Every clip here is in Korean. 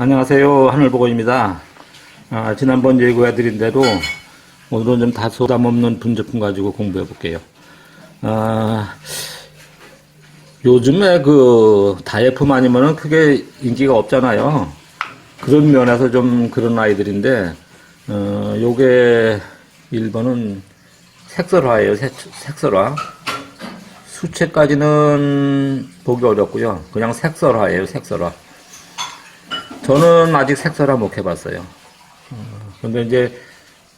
안녕하세요. 하늘보고입니다. 아, 지난번 예고해드린 대로 오늘은 좀 다소 담 없는 분제품 가지고 공부해 볼게요. 아, 요즘에 그 다이어품 아니면은 크게 인기가 없잖아요. 그런 면에서 좀 그런 아이들인데, 어, 요게 1번은 색설화예요. 색, 색설화. 수채까지는 보기 어렵고요. 그냥 색설화예요. 색설화. 저는 아직 색설화 못 해봤어요. 어, 근데 이제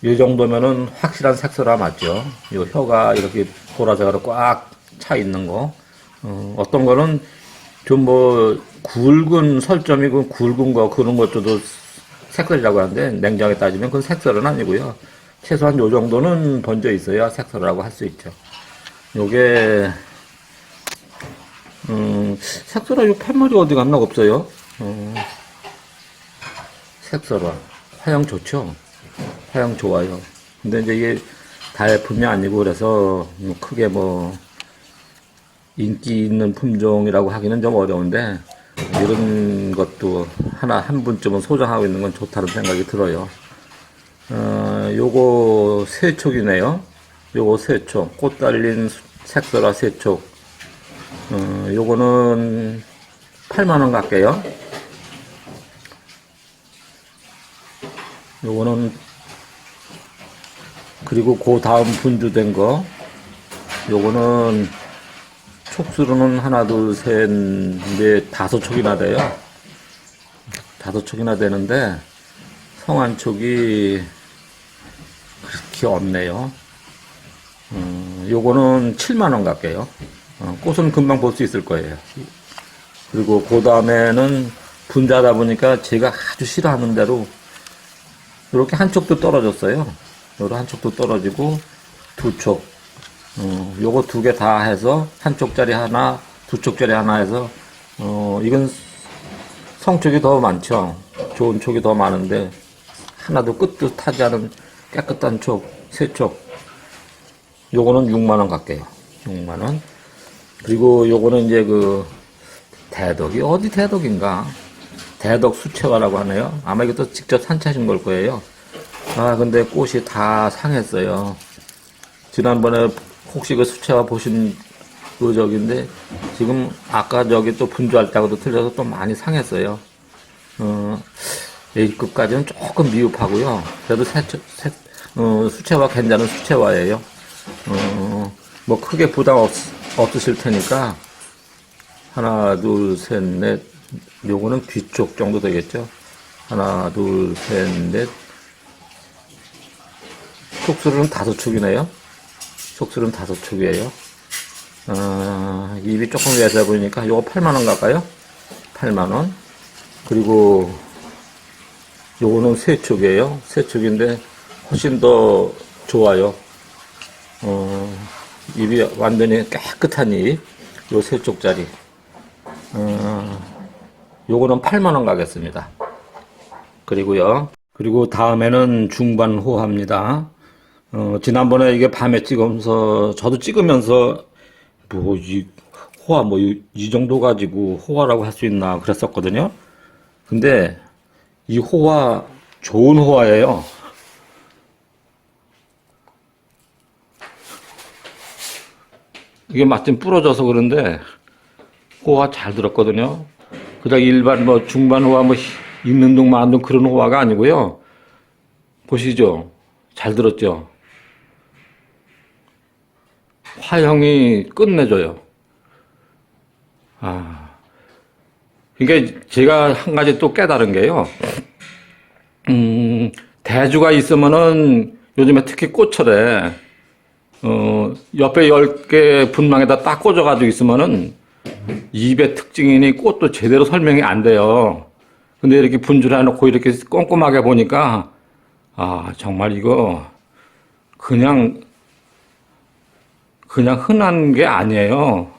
이 정도면은 확실한 색설화 맞죠. 이 혀가 이렇게 보라색으로 꽉 차 있는 거. 어, 어떤 거는 좀 뭐 굵은 설점이고 굵은 거 그런 것도 색설이라고 하는데 냉정하게 따지면 그건 색설은 아니고요. 최소한 요 정도는 번져 있어야 색설이라고 할 수 있죠. 요게 음, 색설화 요 팻말이 어디 갔나 없어요. 어, 색설화 화형 좋죠. 화형 좋아요. 근데 이제 이게 다이품이 아니고 그래서 뭐 크게 뭐 인기 있는 품종이라고 하기는 좀 어려운데 이런 것도 하나 한 분쯤은 소장하고 있는 건 좋다는 생각이 들어요. 어, 요거 세촉이네요. 요거 세촉 꽃 달린 색설화 세촉. 어, 요거는 8만원 갈게요. 요거는 그리고 그 다음 분주된 거. 요거는 촉수로는 하나 둘셋넷 다섯 촉이나 돼요. 다섯 촉이나 되는데 성한 촉이 그렇게 없네요. 어, 요거는 7만원 갈게요. 어, 꽃은 금방 볼 수 있을 거예요. 그리고 그 다음에는 분자다 보니까 제가 아주 싫어하는 대로 이렇게 한쪽도 떨어졌어요. 요런 한쪽도 떨어지고 두 쪽. 어, 요거 두 개 다 해서 한쪽짜리 하나, 두 쪽짜리 하나 해서 어, 이건 성촉이 더 많죠. 좋은 촉이 더 많은데 하나도 끝도 타지 않은 깨끗한 촉, 세 촉. 요거는 6만 원 갈게요. 6만 원. 그리고 요거는 이제 그 대덕이 어디 대덕인가? 대덕 수채화라고 하네요. 아마 이것도 직접 산채하신 걸 거예요. 아, 근데 꽃이 다 상했어요. 지난번에 혹시 그 수채화 보신 그 적인데, 지금 아까 저기 또 분주할 때하고도 틀려서 또 많이 상했어요. 어, A급까지는 조금 미흡하고요. 그래도 새, 새, 어, 수채화 괜찮은 수채화예요. 어, 뭐 크게 부담 없, 없으실 테니까, 하나, 둘, 셋, 넷, 요거는 뒤쪽 정도 되겠죠? 하나, 둘, 셋, 넷. 촉수는 다섯 축이네요. 촉수는 다섯 축이에요. 아, 입이 조금 외져 보이니까 요거 8만원 갈까요? 8만원. 그리고 요거는 세 축이에요. 세 축인데 훨씬 더 좋아요. 어, 입이 완전히 깨끗한 입. 요 세 쪽짜리. 어, 요거는 8만원 가겠습니다. 그리고요. 그리고 다음에는 중반 호화입니다. 어, 지난번에 이게 밤에 찍으면서, 저도 찍으면서, 뭐, 이, 호화, 뭐, 이, 이 정도 가지고 호화라고 할 수 있나 그랬었거든요. 근데, 이 호화, 좋은 호화예요. 이게 마침 부러져서 그런데, 호화 잘 들었거든요. 그다음 일반 뭐 중반 호화 뭐 있는 둥 마는 둥 그런 호화가 아니고요. 보시죠. 잘 들었죠. 화형이 끝내줘요. 아. 그러니까 제가 한 가지 또 깨달은 게요. 음, 대주가 있으면은 요즘에 특히 꽃철에 어, 옆에 열개 분망에다 딱 꽂아가지고 있으면은 입의 특징이니 꽃도 제대로 설명이 안 돼요. 근데 이렇게 분줄 해놓고 이렇게 꼼꼼하게 보니까, 아, 정말 이거, 그냥, 그냥 흔한 게 아니에요.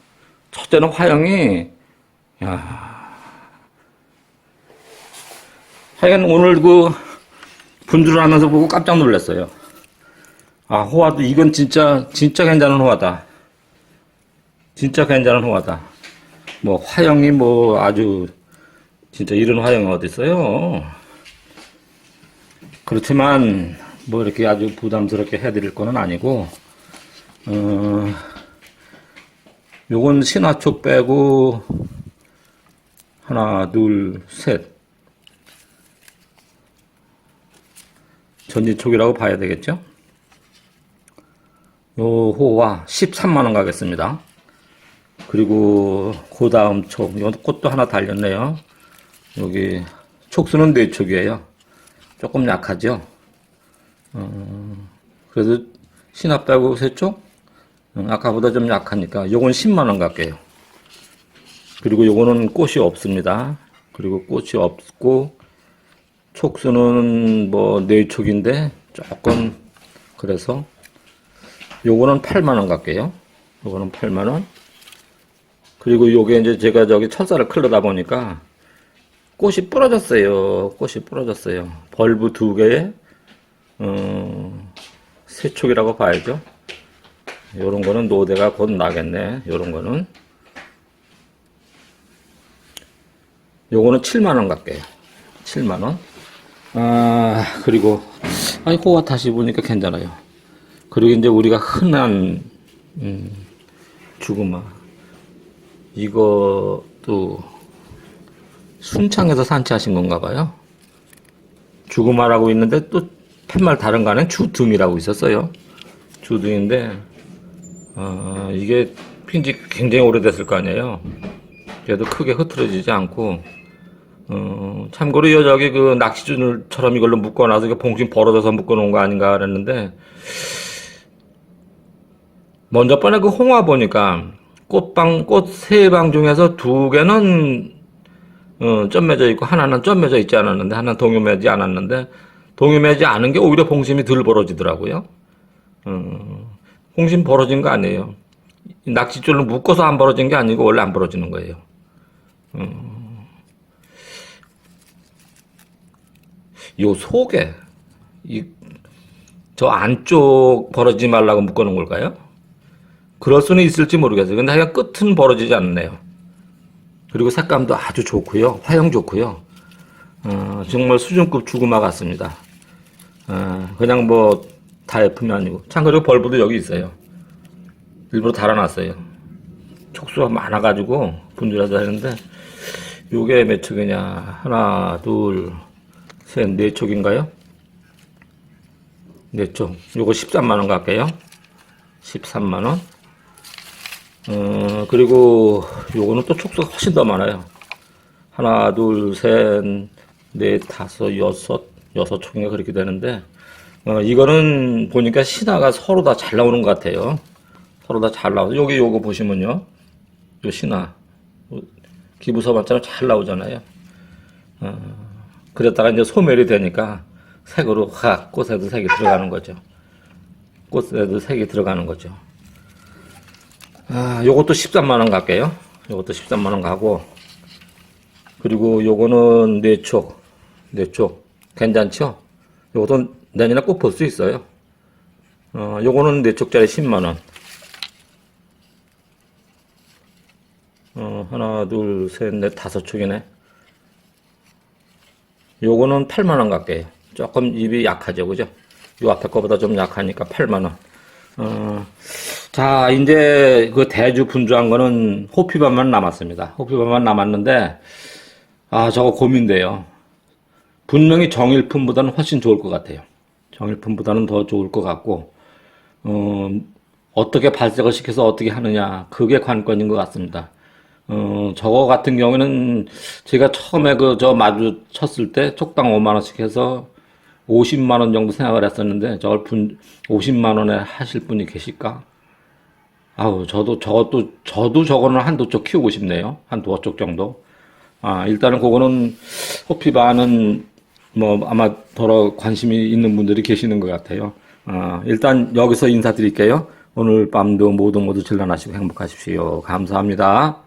첫째는 화형이, 야 하여간 오늘 그 분줄을 하면서 보고 깜짝 놀랐어요. 아, 호화도 이건 진짜, 진짜 괜찮은 호화다. 진짜 괜찮은 호화다. 뭐 화형이 뭐 아주 진짜 이런 화형이 어디 있어요? 그렇지만 뭐 이렇게 아주 부담스럽게 해드릴 거는 아니고 어, 요건 신화촉 빼고 하나 둘셋 전지촉이라고 봐야 되겠죠? 요 호와 13만원 가겠습니다. 그리고 그 다음 촉, 이건 꽃도 하나 달렸네요. 여기 촉수는 네 촉이에요. 조금 약하죠? 어, 그래도 신압 빼고 세 촉? 음, 아까보다 좀 약하니까 요건 10만원 갈게요. 그리고 요거는 꽃이 없습니다. 그리고 꽃이 없고 촉수는 뭐네 촉인데 조금 그래서 요거는 8만원 갈게요. 요거는 8만원. 그리고 요게 이제 제가 저기 철사를 클러다 보니까 꽃이 부러졌어요. 꽃이 부러졌어요. 벌브 두 개에, 어, 세 촉이라고 봐야죠. 요런 거는 노대가 곧 나겠네. 요런 거는. 요거는 7만원 갈게요. 7만원. 아, 그리고, 아니, 호화 다시 보니까 괜찮아요. 그리고 이제 우리가 흔한, 음, 죽음아. 이것도 순창에서 산치하신 건가 봐요. 죽음아라고 있는데 또 팻말 다른 거는 주둥이라고 있었어요. 주둥인데, 어, 이게 핀지 굉장히 오래됐을 거 아니에요. 그래도 크게 흐트러지지 않고, 어, 참고로 이 저기 그 낚시줄처럼 이걸로 묶어놔서 봉심 벌어져서 묶어놓은 거 아닌가 그랬는데, 먼저 번에 그 홍화 보니까 꽃방, 꽃 세 방 중에서 두 개는, 어, 점 있고 하나는 점 있지 않았는데, 하나는 동요 매지 않았는데, 동요 매지 않은 게 오히려 봉심이 덜 벌어지더라고요. 어, 봉심 벌어진 거 아니에요. 낚싯줄로 묶어서 안 벌어진 게 아니고 원래 안 벌어지는 거예요. 요 속에 이 저 안쪽 벌어지지 말라고 묶어놓은 걸까요? 그럴 수는 있을지 모르겠어요. 근데 하여간 끝은 벌어지지 않네요. 그리고 색감도 아주 좋고요. 화형 좋고요. 어, 정말 수준급 죽음화 같습니다. 어, 그냥 뭐 다 예품이 아니고. 참 그리고 벌브도 여기 있어요. 일부러 달아놨어요. 촉수가 많아가지고 분들하다 했는데 요게 몇 촉이냐 하나 둘셋네 촉인가요? 네 촉. 요거 13만원 갈게요. 13만원. 어, 그리고 요거는 또 촉수가 훨씬 더 많아요. 하나, 둘, 셋, 넷, 다섯, 여섯, 여섯 촉인가 그렇게 되는데, 어, 이거는 보니까 신화가 서로 다 잘 나오는 것 같아요. 서로 다 잘 나와서, 여기 요거 보시면요. 요 신화. 기부서반처럼 잘 나오잖아요. 어, 그랬다가 이제 소멸이 되니까 색으로 확 꽃에도 색이 들어가는 거죠. 꽃에도 색이 들어가는 거죠. 아, 요것도 13만원 갈게요. 요것도 13만원 가고, 그리고 요거는 네촉, 네촉. 괜찮죠? 요것도 내년에 꼭 볼 수 있어요. 어, 요거는 네촉짜리 10만원. 어, 하나, 둘, 셋, 넷, 다섯 촉이네. 요거는 8만원 갈게요. 조금 입이 약하죠, 그죠? 요 앞에 거보다 좀 약하니까 8만원. 어, 자, 이제 그 대주 분주한 거는 호피반만 남았습니다. 호피반만 남았는데, 아, 저거 고민돼요. 분명히 정일품보다는 훨씬 좋을 것 같아요. 정일품보다는 더 좋을 것 같고, 어, 어떻게 발색을 시켜서 어떻게 하느냐, 그게 관건인 것 같습니다. 어, 저거 같은 경우에는 제가 처음에 그 저 마주 쳤을 때 촉당 5만원씩 해서 50만 원 정도 생각을 했었는데, 저걸 분, 50만 원에 하실 분이 계실까? 아우, 저도, 저것도, 저도 저거는 한 두 쪽 키우고 싶네요. 한 두어 쪽 정도. 아, 일단은 그거는, 호피바는 뭐 아마 더러 관심이 있는 분들이 계시는 것 같아요. 아, 일단 여기서 인사드릴게요. 오늘 밤도 모두 모두 질러나시고 행복하십시오. 감사합니다.